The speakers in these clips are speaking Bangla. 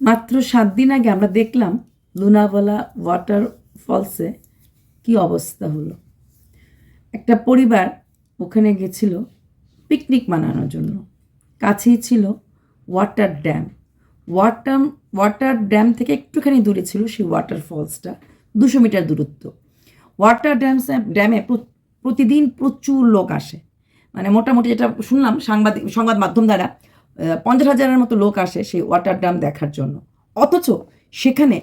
মাত্র সাত দিন আগে আমরা দেখলাম লুনাওয়ালা ওয়াটার ফলসে কি অবস্থা হলো। একটা পরিবার ওখানে গেছিল পিকনিক মানানোর জন্য। কাছেই ছিল water dam water water dam থেকে একটুখানি দূরে ছিল সেই ওয়াটার ফলসটা দুশো মিটার দূরত্ব। ওয়াটার ড্যাম ড্যামে প্রতিদিন প্রচুর লোক আসে। মানে মোটামুটি যেটা শুনলাম সাংবাদিক, সংবাদ মাধ্যম দ্বারা পঞ্চাশ হাজারের মতো লোক আসে সেই ওয়াটার ড্যাম দেখার জন্য। অথচ সেখানে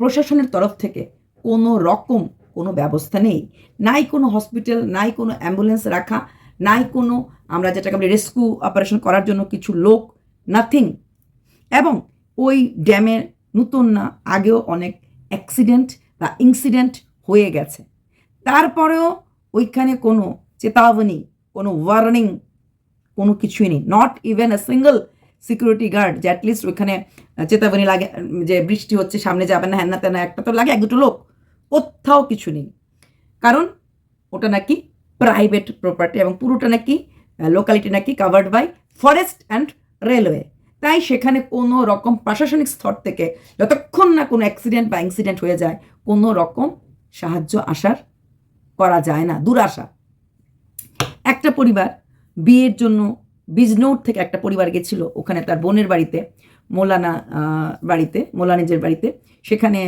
প্রশাসনের তরফ থেকে কোনো রকম কোনো ব্যবস্থা নেই। নাই কোনো হসপিটাল, নাই কোনো অ্যাম্বুলেন্স রাখা, নাই কোনো আমরা যেটাকে বলি রেস্কিউ অপারেশন করার জন্য কিছু লোক, নাথিং। এবং ওই ড্যামের নতুন না, আগেও অনেক অ্যাক্সিডেন্ট বা ইনসিডেন্ট হয়ে গেছে। তারপরেও ওইখানে কোনো চেতাবনী, কোনো ওয়ার্নিং কোনো কিছুই নেই। Not even a single security guard যে অ্যাটলিস্ট ওইখানে চেতাবনী লাগে, যে বৃষ্টি হচ্ছে, সামনে যাবে না হ্যান না তেনা, একটা তো লাগে, এক দুটো লোক। কোথাও কিছু নেই। কারণ ওটা নাকি প্রাইভেট প্রপার্টি এবং পুরোটা নাকি লোকালিটি নাকি covered by forest and railway তাই সেখানে কোনো রকম প্রশাসনিক স্তর থেকে যতক্ষণ না কোনো অ্যাক্সিডেন্ট বা ইনসিডেন্ট হয়ে যায়, কোনো রকম সাহায্য আসার করা যায় না, দুরাশা। একটা পরিবার বিয়ের জন্য বিজনৌর থেকে একটা পরিবার গেছিল ওখানে তার বোনের বাড়িতে, মোলানা বাড়িতে, মোলানিজের বাড়িতে। সেখানে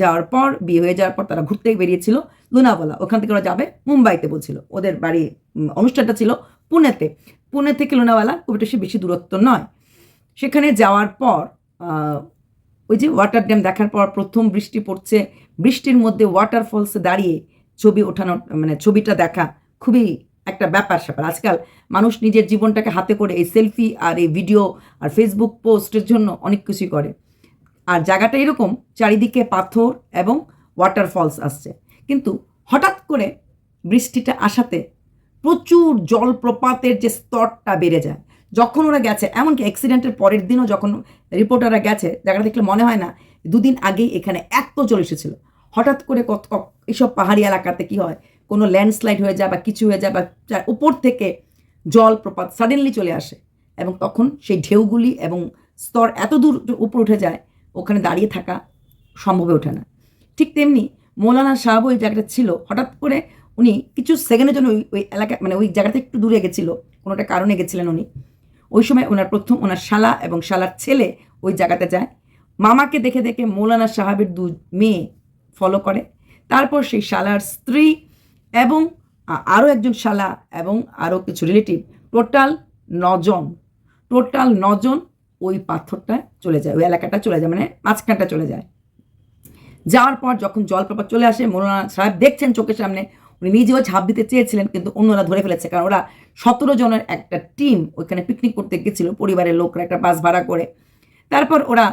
যাওয়ার পর, বিয়ে হয়ে যাওয়ার পর তারা ঘুরতে বেরিয়েছিল লুনাওয়ালা ওখান থেকে ওরা যাবে মুম্বাইতে বলছিল। ওদের বাড়ি অনুষ্ঠানটা ছিল পুনেতে। পুনে থেকে লুনাওয়ালা খুব একটা বেশি দূরত্ব নয়। সেখানে যাওয়ার পর ওই যে ওয়াটার ড্যাম দেখার পর প্রথম বৃষ্টি পড়ছে। বৃষ্টির মধ্যে ওয়াটারফলসে দাঁড়িয়ে ছবি ওঠানো মানে ছবিটা দেখা খুবই একটা ব্যাপার, স্যাপার। আজকাল মানুষ নিজের জীবনটাকে হাতে করে এই সেলফি আর এই ভিডিও আর ফেসবুক পোস্টের জন্য অনেক কিছুই করে। আর জায়গাটা এরকম, চারিদিকে পাথর এবং ওয়াটারফলস আসছে। কিন্তু হঠাৎ করে বৃষ্টিটা আসাতে প্রচুর জলপ্রপাতের যে স্তরটা বেড়ে যায়। যখন ওরা গেছে, এমনকি অ্যাক্সিডেন্টের পরের দিনও যখন রিপোর্টাররা গেছে, জায়গাটা দেখলে মনে হয় না, দুদিন আগেই এখানে এত জল এসেছিল। হঠাৎ করে কত এইসব পাহাড়ি এলাকাতে কি হয়? কোনো ল্যান্ডস্লাইড হয়ে যায় বা কিছু হয়ে যায় বা উপর থেকে জলপ্রপাত সাডেনলি চলে আসে এবং তখন সেই ঢেউগুলি এবং স্তর এত দূর উপর উঠে যায়, ওখানে দাঁড়িয়ে থাকা সম্ভব ওঠে না। ঠিক তেমনি মৌলানা সাহাব ওই জায়গাটা ছিল, হঠাৎ করে উনি কিছু সেকেন্ডের জন্য ওই ওই এলাকা মানে ওই জায়গাতে একটু দূরে গেছিল, কোনো একটা কারণে গেছিলেন উনি। ওই সময় ওনার প্রথম, ওনার শালা এবং শালার ছেলে ওই জায়গাতে যায়। মামাকে দেখে দেখে মৌলানা সাহাবের দু মেয়ে ফলো করে। তারপর সেই শালার স্ত্রী এবং আরও একজন শালা এবং আরও কিছু রিলেটিভ টোটাল নজন টোটাল নজন ওই পাথরটা চলে যায়, ওই এলাকাটা চলে যায় মানে মাঝখানটা চলে যায়। যাওয়ার পর যখন জলপ্রপাত চলে আসে, মৌলানা সাহেব দেখছেন চোখের সামনে, উনি নিজেও ঝাঁপ দিতে চেয়েছিলেন, কিন্তু অন্যরা ধরে ফেলেছে, কারণ ওরা সতেরো জনের একটা টিম ওইখানে পিকনিক করতে গেছিল, পরিবারের লোকরা একটা বাস ভাড়া করে। তারপর ওরা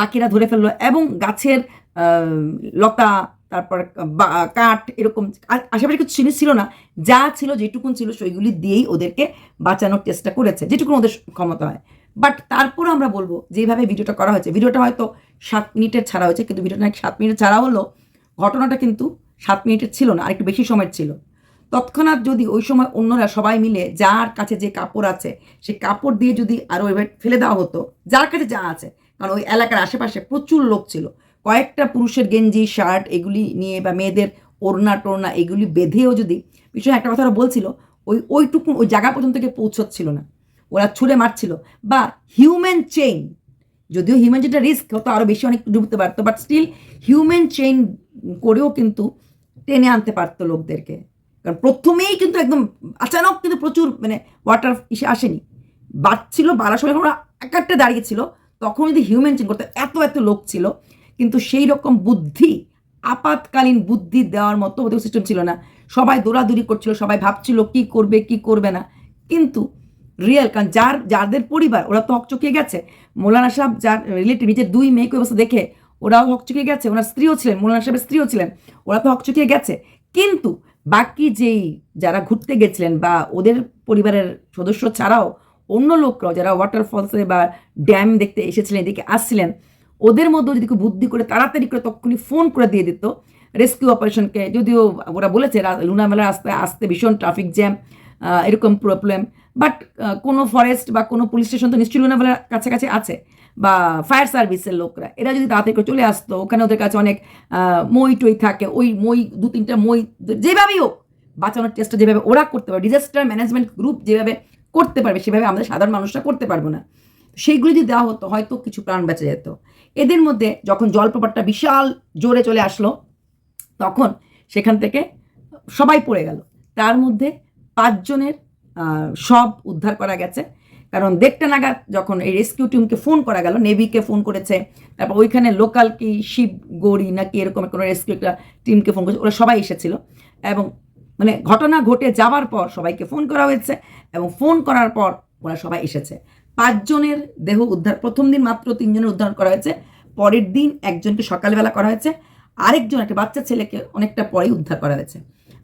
বাকিরা ধরে ফেলল এবং গাছের লতা তারপর কাঠ এরকম আশেপাশে কিছু জিনিস ছিল না, যা ছিল, যেটুকুন ছিল, সেইগুলি দিয়েই ওদেরকে বাঁচানোর চেষ্টা করেছে, যেটুকুন ওদের ক্ষমতা হয়। বাট তারপর আমরা বলব, যেভাবে ভিডিওটা করা হয়েছে, ভিডিওটা হয়তো সাত মিনিটের ছাড়া হয়েছে, কিন্তু ভিডিওটা নাকি সাত মিনিট ছাড়া হলো, ঘটনাটা কিন্তু সাত মিনিটের ছিল না আর একটু বেশি সময়ের ছিল। তৎক্ষণাৎ যদি ওই সময় অন্যরা সবাই মিলে যার কাছে যে কাপড় আছে সেই কাপড় দিয়ে যদি আরও এবার ফেলে দেওয়া হতো, যার কাছে যা আছে, কারণ ওই এলাকার আশেপাশে প্রচুর লোক ছিল কয়েকটা পুরুষের গেঞ্জি, শার্ট এগুলি নিয়ে বা মেয়েদের ওড়না টোড়না এগুলি বেঁধেও যদি পিছনে একটা কথা ওরা বলছিল, ওই ওইটুকু ওই জায়গা পর্যন্ত গিয়ে পৌঁছচ্ছিল না। ওরা ছুঁড়ে মারছিল। বা হিউম্যান চেইন যদিও হিউম্যান যেটা রিস্ক হতো আরও বেশি অনেক ডুবতে পারতো বাট স্টিল হিউম্যান চেইন করেও কিন্তু টেনে আনতে পারতো লোকদেরকে। কারণ প্রথমেই কিন্তু একদম আচানক কিন্তু প্রচুর মানে ওয়াটার ইসে আসেনি। বাড়ছিল, বাড়ার সময় ওরা এক একটা দাঁড়িয়েছিল তখন যদি হিউম্যান চেইন করতে এত এত লোক ছিল কিন্তু সেই রকম বুদ্ধি, আপাতকালীন বুদ্ধি দেওয়ার মতো ওদের সিস্টেম ছিল না। সবাই দৌড়াদৌড়ি করছিল, সবাই ভাবছিল কি করবে কি করবে না। কিন্তু রিয়েল কারণ যার, যাদের পরিবার, ওরা তো হকচকিয়ে গেছে। মৌলানা সাহেব, যার রিলেটিভ নিজের দুই মেয়েকে অবস্থা দেখে ওরাও হকচকিয়ে গেছে। ওনার স্ত্রীও ছিলেন, মৌলানা সাহেবের স্ত্রীও ছিলেন, ওরা তো হকচকিয়ে গেছে। কিন্তু বাকি যেই যারা ঘুরতে গেছিলেন বা ওদের পরিবারের সদস্য ছাড়াও অন্য লোকরাও, যারা ওয়াটারফলসে বা ড্যাম দেখতে এসেছিলেন, এদিকে আসছিলেন ওদের মধ্যেও যদি কেউ বুদ্ধি করে, তাড়াতাড়ি করে তখনই ফোন করে দিয়ে দিত। রেস্কিউ অপারেশনকে যদিও ওরা বলেছে, রা- লুনা মেলার আসতে আসতে ভীষণ ট্রাফিক জ্যাম এরকম প্রবলেম বাট কোনো ফরেস্ট বা কোনো পুলিশ স্টেশন তো নিশ্চয়ই লোনাভালার কাছাকাছি আছে, বা ফায়ার সার্ভিসের লোকরা। এরা যদি তাড়াতাড়ি করে চলে আসতো, ওখানে ওদের কাছে অনেক মই টই থাকে, ওই মই, দু তিনটা মই যেভাবেই হোক, বাঁচানোর চেষ্টা যেভাবে ওরা করতে পারবে ডিজাস্টার ম্যানেজমেন্ট গ্রুপ যেভাবে করতে পারবে, সেভাবে আমাদের সাধারণ মানুষরা করতে পারব না। সেইগুলি যদি দেওয়া হতো, হয়তো কিছু প্রাণ বেঁচে যেত। এদের মধ্যে যখন জলপ্রপাতটা বিশাল জোরে চলে আসলো, তখন সেখান থেকে সবাই পড়ে গেল। তার মধ্যে পাঁচজনের সব উদ্ধার করা গেছে। কারণ দেখতে নাগাদ যখন এই রেস্কিউ টিমকে ফোন করা গেল, নেভিকে ফোন করেছে, তারপর ওইখানে লোকাল কি শিব, গৌরী নাকি এরকম কোনো রেস্কিউ টিমকে ফোন করেছে, ওরা সবাই এসেছিল। এবং মানে ঘটনা ঘটে যাওয়ার পর সবাইকে ফোন করা হয়েছে এবং ফোন করার পর ওরা সবাই এসেছে। পাঁচজনের দেহ উদ্ধার, প্রথম দিন মাত্র তিনজনের উদ্ধার করা হয়েছে, পরের দিন একজনকে সকালবেলা করা হয়েছে, আরেকজন, একটা বাচ্চা ছেলেকে অনেকটা পরে উদ্ধার করা হয়েছে।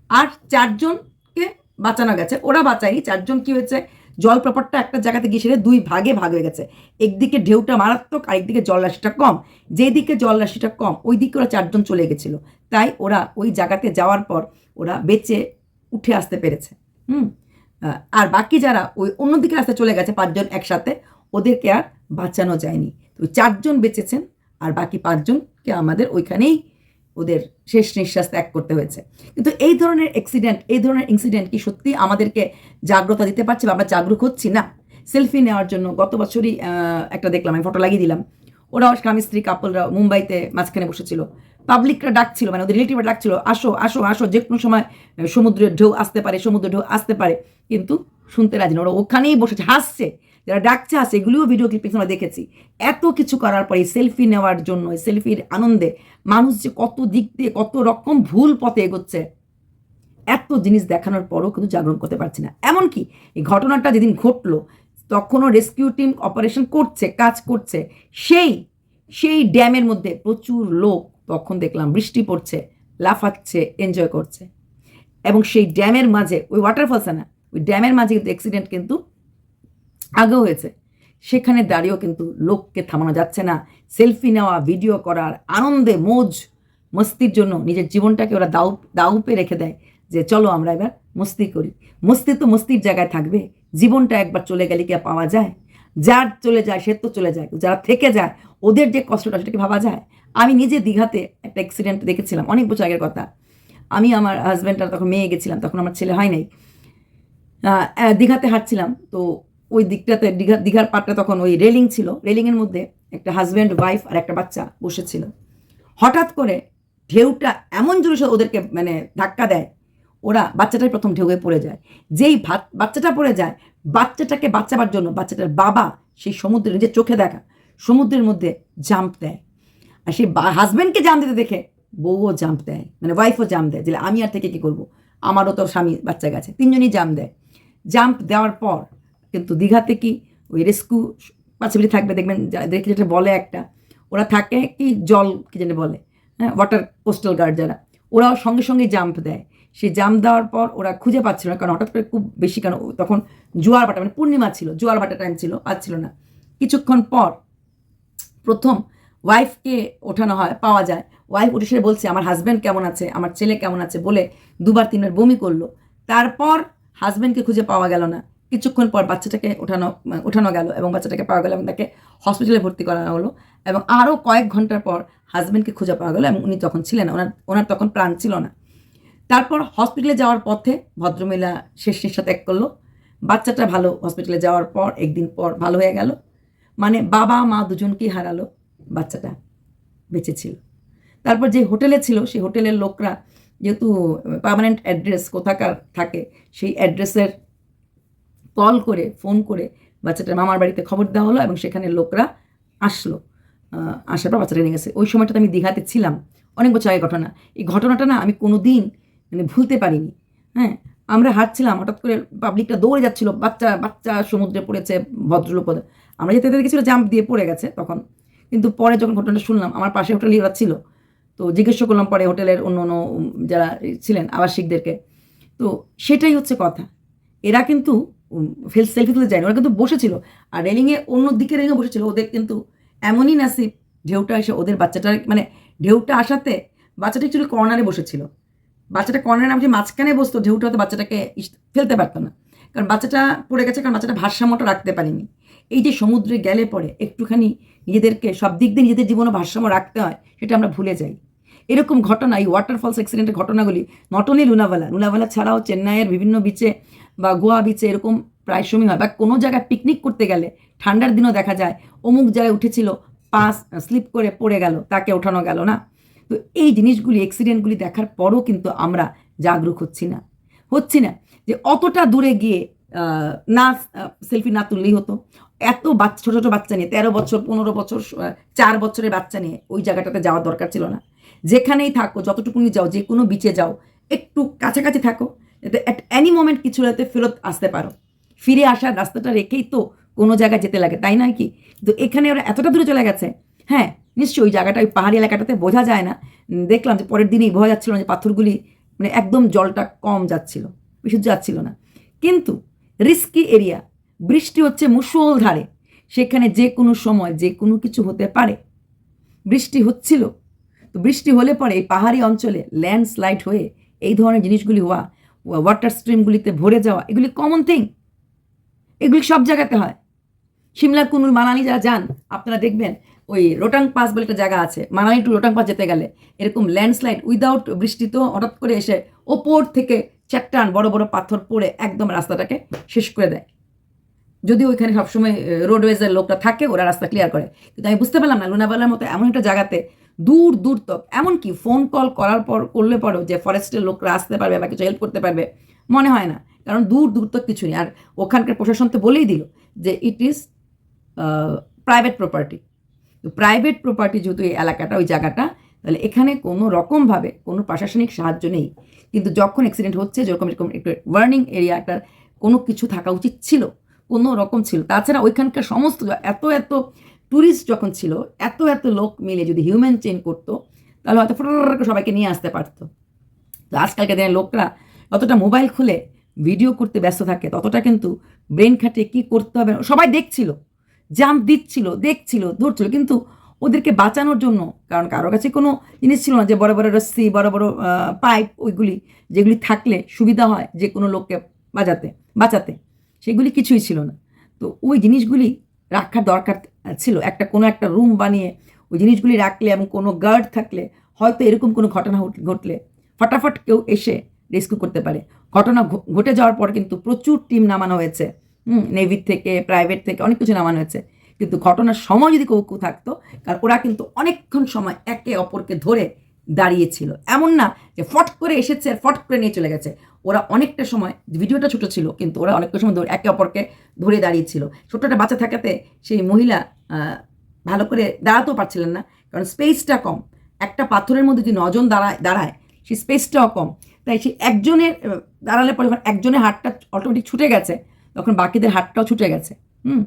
আর চারজনকে বাঁচানো গেছে। ওরা বাঁচায়নি। চারজন কি হয়েছে? জল জলপ্রপাতটা একটা জায়গাতে গিয়ে সেটা দুই ভাগে ভাগ হয়ে গেছে। একদিকে ঢেউটা মারাত্মক আর আরেকদিকে জলরাশিটা কম। যেদিকে জলরাশিটা কম ওই দিকে ওরা চারজন চলে গেছিল। তাই ওরা ওই জায়গাতে যাওয়ার পর ওরা বেঁচে উঠে আসতে পেরেছে। হুম? আর বাকি যারা ওই অন্যদিকে রাস্তায় চলে গেছে পাঁচজন একসাথে, ওদেরকে আর বাঁচানো যায়নি। তো চারজন বেঁচেছেন আর বাকি পাঁচজনকে আমাদের ওইখানেই ওদের শেষ নিঃশ্বাস ত্যাগ করতে হয়েছে। কিন্তু এই ধরনের অ্যাক্সিডেন্ট এই ধরনের ইনসিডেন্ট কি সত্যি আমাদেরকে জাগ্রতা দিতে পারছে বা আমরা জাগরুক হচ্ছি না। সেলফি নেওয়ার জন্য গত বছরই একটা দেখলাম, আমি ফটো লাগিয়ে দিলাম। ওরা স্বামী স্ত্রী কাপলরা মুম্বাইতে মাঝখানে বসেছিল। পাবলিকরা ডাকছিল মানে ওদের রিলেটিভরা ডাকছিল, আসো আসো আসো, যে কোনো সময় সমুদ্রের ঢেউ আসতে পারে, সমুদ্রের ঢেউ আসতে পারে। কিন্তু শুনতে রাজি না, ওরা ওখানেই বসেছে, হাসছে, যারা ডাকছে, হাসছে, এগুলিও ভিডিও ক্লিপ আমরা দেখেছি। এত কিছু করার পরে সেলফি নেওয়ার জন্য সেলফির আনন্দে, মানুষ যে কত দিক দিয়ে, কত রকম ভুল পথে এগোচ্ছে, এত জিনিস দেখানোর পরও কিন্তু জাগরণ করতে পারছি না। এমনকি, এই ঘটনাটা যেদিন ঘটলো, তখনও রেস্কিউ টিম অপারেশন করছে, কাজ করছে, সেই সেই ড্যামের মধ্যে প্রচুর লোক তখন দেখলাম বৃষ্টি পড়ছে, লাফাচ্ছে এনজয় করছে। এবং সেই ড্যামের মাঝে, ওই ওয়াটারফলসে না, ওই ড্যামের মাঝে কিন্তু অ্যাক্সিডেন্ট কিন্তু আগেও হয়েছে। সেখানে দাঁড়িয়েও কিন্তু লোককে থামানো যাচ্ছে না। সেলফি নেওয়া ভিডিও করার আনন্দে মোজ মস্তির জন্য নিজের জীবনটাকে ওরা দাউ দাউপে রেখে দেয় যে চলো আমরা এবার মস্তি করি। মস্তি তো মস্তির জায়গায় থাকবে। জীবনটা একবার চলে গেলে কি পাওয়া যায়? যার চলে যায়, সে তো চলে যায়। যারা থেকে যায়, ওদের যে কষ্টটা সেটাকে ভাবা যায়? আমি নিজে দীঘাতে একটা অ্যাক্সিডেন্ট দেখেছিলাম, অনেক বছর আগের কথা। আমি আমার হাজব্যান্ডটা তখন মেয়ে গেছিলাম, তখন আমার ছেলে হয় নাই। দীঘাতে হাঁটছিলাম, তো ওই দিকটাতে, দীঘা, দীঘার পাটটা তখন ওই রেলিং ছিল। রেলিংয়ের মধ্যে একটা হাজব্যান্ড ওয়াইফ আর একটা বাচ্চা বসেছিল। হঠাৎ করে ঢেউটা এমন জোরে ওদেরকে মানে ধাক্কা দেয়, ওরা বাচ্চাটাই প্রথম ঢেউয়ে পড়ে যায়। যেই ভাত বাচ্চাটা পড়ে যায়, বাচ্চাটাকে বাঁচাবার জন্য বাচ্চাটার বাবা সেই সমুদ্রের নিজের চোখে দেখা, সমুদ্রের মধ্যে জাম্প দেয়। আর সেই হাজব্যান্ডকে জাম্প দিতে দেখে, বউও জাম্প দেয় মানে ওয়াইফও জাম্প দেয়, যে আমি আর থেকে কী করব? আমারও তো স্বামী, বাচ্চা গেছে। তিনজনই জাম্প দেয়। জাম্প দেওয়ার পর কিন্তু দীঘাতে কি ওই রেস্কিউ পাশাপাশি থাকবে? দেখবেন দেখে যেটা বলে একটা, ওরা থাকে কি জল, কি জানি বলে হ্যাঁ ওয়াটার কোস্টাল গার্ড যারা, ওরাও সঙ্গে সঙ্গে জাম্প দেয়। সেই জাম্প দেওয়ার পর ওরা খুঁজে পাচ্ছিল না, কারণ হঠাৎ করে খুব বেশি, কারণ তখন জোয়ার ভাটা মানে পূর্ণিমা ছিল, জোয়ার ভাটা টাইম ছিল পাচ্ছিল না। কিছুক্ষণ পর প্রথম ওয়াইফকে ওঠানো হয়, পাওয়া যায়। ওয়াইফ উঠে সে বলছে, আমার হাজব্যান্ড কেমন আছে? আমার ছেলে কেমন আছে? বলে দুবার তিনবার বমি করল। তারপর হাজব্যান্ডকে খুঁজে পাওয়া গেল না। কিছুক্ষণ পর বাচ্চাটাকে ওঠানো ওঠানো গেল এবং বাচ্চাটাকে পাওয়া গেল এবং তাকে হসপিটালে ভর্তি করানো হলো এবং আরও কয়েক ঘণ্টার পর হাজব্যান্ডকে খুঁজে পাওয়া গেল এবং উনি তখন ছিলেন ওনার ওনার তখন প্রাণ ছিল না। তারপর হসপিটালে যাওয়ার পথে ভদ্রমহিলা শেষ নিঃশ্বাস ত্যাগ করল। বাচ্চাটা ভালো হসপিটালে যাওয়ার পর, একদিন পর ভালো হয়ে গেল। মানে বাবা মা দুজনকেই হারালো। বাচ্চাটা বেঁচে ছিল। তারপর যে হোটেলে ছিল, সেই হোটেলের লোকরা যেহেতু পার্মানেন্ট অ্যাড্রেস কোথাকার থাকে, সেই অ্যাড্রেসের কল করে ফোন করে বাচ্চাটার মামার বাড়িতে খবর দেওয়া হলো এবং সেখানে লোকরা আসলো। আসার পর বাচ্চাটা নিয়ে গেছে। ওই সময়টাতে আমি দীঘাতে ছিলাম। অনেক বছর আগে ঘটনা। এই ঘটনাটা না আমি কোনো দিন মানে ভুলতে পারিনি। হ্যাঁ আমরা হাঁটছিলাম, হঠাৎ করে পাবলিকটা দৌড়ে যাচ্ছিল, বাচ্চা বাচ্চা সমুদ্রে পড়েছে, ভদ্রলোক আমরা যেতে যেতে দেখেছিল জাম্প দিয়ে পড়ে গেছে তখন। কিন্তু পরে যখন ঘটনাটা শুনলাম, আমার পাশে হোটেলই ওরা ছিল, তো জিজ্ঞেস করলাম পরে হোটেলের অন্য অন্য যারা ছিলেন আবাসিকদেরকে। তো সেটাই হচ্ছে কথা। এরা কিন্তু ফেল সেলফি তুলতে যায়নি, ওরা কিন্তু বসেছিল। আর রেলিংয়ে অন্য দিকে রেলিংয়ে বসেছিল, ওদের কিন্তু এমনই নাসিব ঢেউটা এসে ওদের বাচ্চাটার মানে ঢেউটা আসাতে বাচ্চাটা একচুয়ালি কর্নারে বসেছিল। বাচ্চাটা কর্নারে নামছে মাঝখানে বসতো, ঢেউটা হয়তো বাচ্চাটাকে ফেলতে পারতো না। কারণ বাচ্চাটা পড়ে গেছে, কারণ বাচ্চাটা ভারসাম্যটা রাখতে পারেনি। এই যে সমুদ্রে গেলে পরে একটুখানি নিজেদেরকে সব দিক দিয়ে নিজেদের জীবনে ভারসাম্য রাখতে হয়, সেটা আমরা ভুলে যাই। এরকম ঘটনা, এই ওয়াটারফলস অ্যাক্সিডেন্টের ঘটনাগুলি নট অনলি লুনাভালা লুনাভালা ছাড়াও চেন্নাইয়ের বিভিন্ন বিচে বা গোয়া বিচে এরকম প্রায় সময় হয়, বা কোনো জায়গায় পিকনিক করতে গেলে ঠান্ডার দিনও দেখা যায়, অমুক জায়গায় উঠেছিল পাস স্লিপ করে পড়ে গেল, তাকে ওঠানো গেল না। তো এই জিনিসগুলি অ্যাক্সিডেন্টগুলি দেখার পরও কিন্তু আমরা জাগরুক হচ্ছি না। হচ্ছি না যে অতটা দূরে গিয়ে না সেলফি না তুললেই হতো। এত বাচ্চা, ছোটো ছোটো বাচ্চা নিয়ে, তেরো বছর, পনেরো বছর চার বছরের বাচ্চা নিয়ে ওই জায়গাটাতে যাওয়ার দরকার ছিল না। যেখানেই থাকো, যতটুকুনি যাও, যে কোনো বিচে যাও, একটু কাছাকাছি থাকো, যাতে অ্যাট অ্যানি মোমেন্ট কিছু রাতে ফেরত আসতে পারো। ফিরে আসার রাস্তাটা রেখেই তো কোনো জায়গায় যেতে লাগে, তাই নয় কি? তো এখানে ওরা এতটা দূরে চলে গেছে হ্যাঁ নিশ্চয়ই ওই জায়গাটা, ওই পাহাড়ি এলাকাটাতে বোঝা যায় না। দেখলাম যে পরের দিনেই বোঝা যাচ্ছিল না যে পাথরগুলি মানে একদম জলটা কম যাচ্ছিল, বিশুদ্ধ যাচ্ছিল না। কিন্তু রিস্কি এরিয়া বৃষ্টি হচ্ছে মুষলধারে সেখানে যে কোনো সময় যে কোনো কিছু হতে পারে। বৃষ্টি হচ্ছিল, তো বৃষ্টি হলে পরে এই পাহাড়ি অঞ্চলে ল্যান্ডস্লাইড হয়ে এই ধরনের জিনিসগুলি হওয়া ওয়াটার স্ট্রিমগুলিতে ভরে যাওয়া, এগুলি কমন থিং এগুলি সব জায়গাতে হয়। সিমলা কুনুর মানালি যারা যান, আপনারা দেখবেন ওই রোটাং পাস বলে একটা জায়গা আছে, মানালি টু রোটাং পাস যেতে গেলে। এরকম ল্যান্ডস্লাইড উইদাউট বৃষ্টি তো হঠাৎ করে এসে ওপর থেকে চারটান বড় বড় পাথর পড়ে একদম রাস্তাটাকে শেষ করে দেয়। যদিও ওইখানে সবসময় রোডওয়েজের লোকরা থাকে, ওরা রাস্তা ক্লিয়ার করে। কিন্তু আমি বুঝতে পারলাম না, লুনাবালার মতো এমন একটা জায়গাতে দূর দূর তক এমনকি ফোন কল করার পর, করলে পরেও যে ফরেস্টের লোকরা আসতে পারবে বা কিছু হেল্প করতে পারবে, মনে হয় না। কারণ দূর দূর তক কিছু নেই। আর ওখানকার প্রশাসন তো বলেই দিল যে ইট ইজ প্রাইভেট প্রপার্টি তো প্রাইভেট প্রপার্টি যেহেতু এই এলাকাটা, ওই জায়গাটা, তাহলে এখানে কোনো রকমভাবে কোনো প্রশাসনিক সাহায্য নেই। কিন্তু যখন অ্যাক্সিডেন্ট হচ্ছে, যেরকম এরকম একটু ওয়ার্নিং এরিয়া একটা কোনো কিছু থাকা উচিত ছিল, কোনো রকম ছিল। তাছাড়া ওইখানকার সমস্ত, এত এত ট্যুরিস্ট যখন ছিল, এত এত লোক মিলে যদি হিউম্যান চেন করতো, তাহলে হয়তো ফটাফট করে সবাইকে নিয়ে আসতে পারতো। তো আজকালকার দিনের লোকরা যতটা মোবাইল খুলে ভিডিও করতে ব্যস্ত থাকে, ততটা কিন্তু ব্রেন খাটিয়ে কী করতে হবে, সবাই দেখছিল। জাম্প দিচ্ছিল, দেখছিল, ধরছিল, কিন্তু ওদেরকে বাঁচানোর জন্য, কারণ কারও কাছে কোনো জিনিস ছিল না যে বড় বড় রশ্মি, বড় বড় পাইপ ওইগুলি, যেগুলি থাকলে সুবিধা হয় যে কোনো লোককে বাজাতে বাঁচাতে, সেগুলি কিছুই ছিল না। তো ওই জিনিসগুলি রাখার দরকার ছিল। একটা কোনো একটা রুম বানিয়ে ওই জিনিসগুলি রাখলে এবং কোনো গার্ড থাকলে হয়তো এরকম কোনো ঘটনা ঘটলে ফটাফট কেউ এসে রেস্কিউ করতে পারে। ঘটনা ঘটে যাওয়ার পর কিন্তু প্রচুর টিম নামানো হয়েছে। নেভির থেকে প্রাইভেট থেকে অনেক কিছু নামানো হয়েছে। কিন্তু ঘটনার সময় যদি কেউ থাকতো, কারণ ওরা কিন্তু অনেকক্ষণ সময় একে অপরকে ধরে দাঁড়িয়েছিল। এমন না যে ফট করে এসেছে আর ফট করে নিয়ে চলে গেছে। ওরা অনেকটা সময়, ভিডিওটা ছোট ছিল, কিন্তু ওরা অনেকটা সময় ধরে একে অপরকে ধরে দাঁড়িয়েছিল। ছোট একটা বাচ্চা থাকাতে সেই মহিলা ভালো করে দাঁড়াতেও পারছিলেন না, কারণ স্পেসটা কম। একটা পাথরের মধ্যে যদি নজন দাঁড়ায় দাঁড়ায়, সেই স্পেসটাও কম। তাই সেই একজনের দাঁড়ালে পরে একজনের হাতটা অটোমেটিক ছুটে গেছে। তখন বাকিদের হাতটাও ছুটে গেছে, হুম?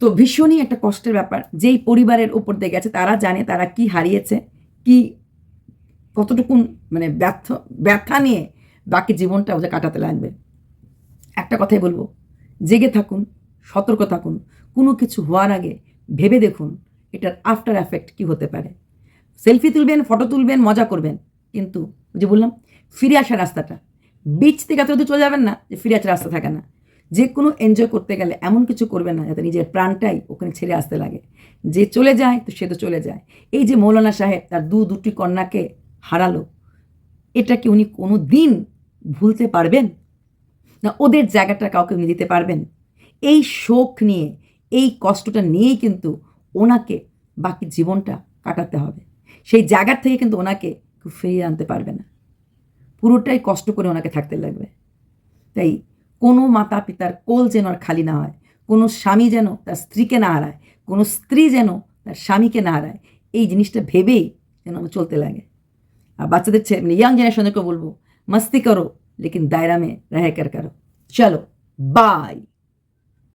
তো ভীষণই একটা কষ্টের ব্যাপার। যেই পরিবারের উপর দিয়ে গেছে, তারা জানে তারা কি হারিয়েছে, কি কতটুকু মানে ব্যর্থ, ব্যথা নিয়ে বাকি জীবনটা ওদের কাটাতে লাগবে। একটা কথাই বলব, জেগে থাকুন, সতর্ক থাকুন, কোনো কিছু হওয়ার আগে ভেবে দেখুন এটার আফটার এফেক্ট কি হতে পারে। সেলফি তুলবেন ফটো তুলবেন, মজা করবেন, কিন্তু যে বললাম, ফিরে আসার রাস্তাটা। বিচ থেকে তো চলে যাবেন না যে ফিরে আসার রাস্তা থাকে না। যে কোনো এনজয় করতে গেলে এমন কিছু করবে না যাতে নিজের প্রাণটাই ওখানে ছেড়ে আসতে লাগে। যে চলে যায়, তো সে তো চলে যায়। এই যে মৌলানা সাহেব তার দু, দুটি কন্যাকে হারালো, এটা কি উনি কোনো দিন ভুলতে পারবেন? না, ওদের জায়গাটা কাউকে উনি দিতে পারবেন? এই শোক নিয়ে, এই কষ্টটা নিয়েই কিন্তু ওনাকে বাকি জীবনটা কাটাতে হবে। সেই জায়গার থেকে কিন্তু ওনাকে ফিরিয়ে আনতে পারবে না। পুরোটাই কষ্ট করে ওনাকে থাকতে লাগবে। তাই কোনো মাতা পিতার কোল যেন আর খালি না হয়, কোনো স্বামী যেন তার স্ত্রীকে না হারায়, কোনো স্ত্রী যেন তার স্বামীকে না হারায়, এই জিনিসটা ভেবেই যেন আমার চলতে লাগে। আর বাচ্চাদের ছেলে মানে ইয়াং জেনারেশনকে বলব, মস্তি করো, লেকিন দায়রা মে রহ কার। করো চলো বাই